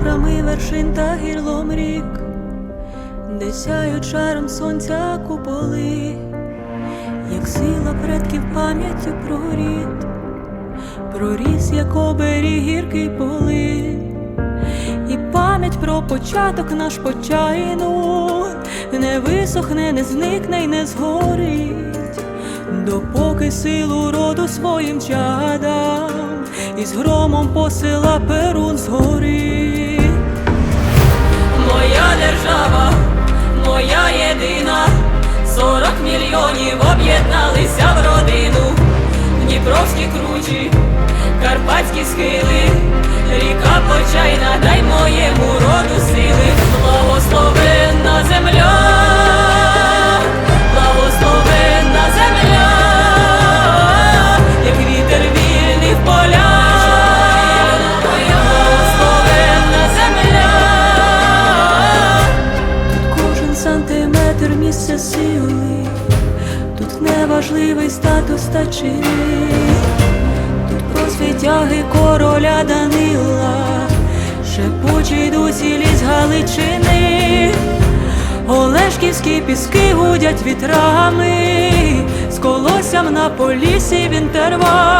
прами вершин та гірлом рік, де сяють шаром сонця куполи, як сила предків пам'яттю про рід, проріс, як оберіг гіркий поли, і пам'ять про початок наш почайну. Не висохне, не зникне й не згорить, допоки силу роду своїм чадам із громом посила перун згори. Моя держава, моя єдина, сорок мільйонів об'єдналися в родину, Дніпровські кручі, карпатські схили, ріка почайна, дай моєму тут статус та чини, тут про світяги короля Данила, шепочий досі ліс Галичини, Олешківські піски гудять вітрами, з колоссям на полісі в інтервал.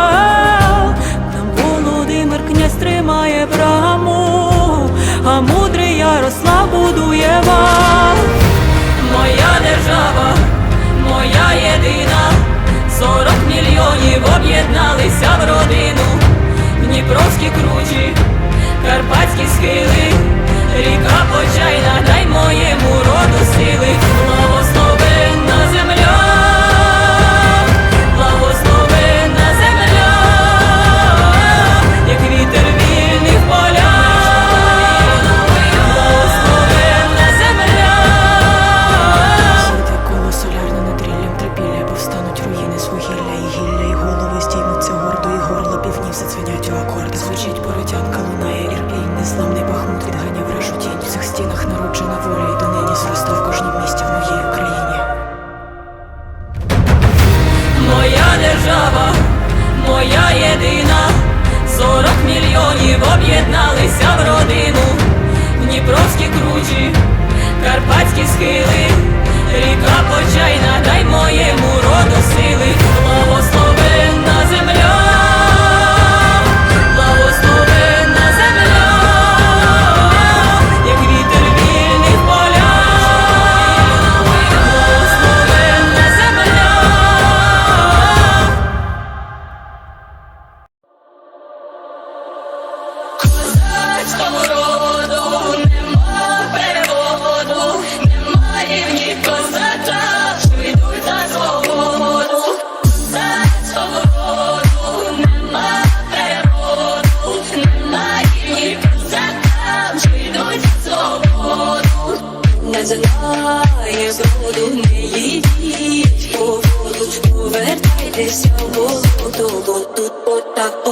Карпатські схили, ріка почайна, дай моєму роду сили, благословенна земля, благословенна земля, як вітер вільний в полях, благословенна земля. Світле коло солярне над ріллям трипілля руїни з і гілля, і голови здіймуться гордо, і горло півнів задзвенять у акорди. Звучить ірпінь, незламний бахмут відганяв решу тінь. В цих стінах народжена воля, і донині зросте Козацькому роду нема переводу, нема рівні козака, що йдуть за свободу. Козацькому роду нема переводу, нема рівні козака, йдуть за свободу. Не знає зроду, не їдіть по воду, повертайтеся в болото, бо тут отак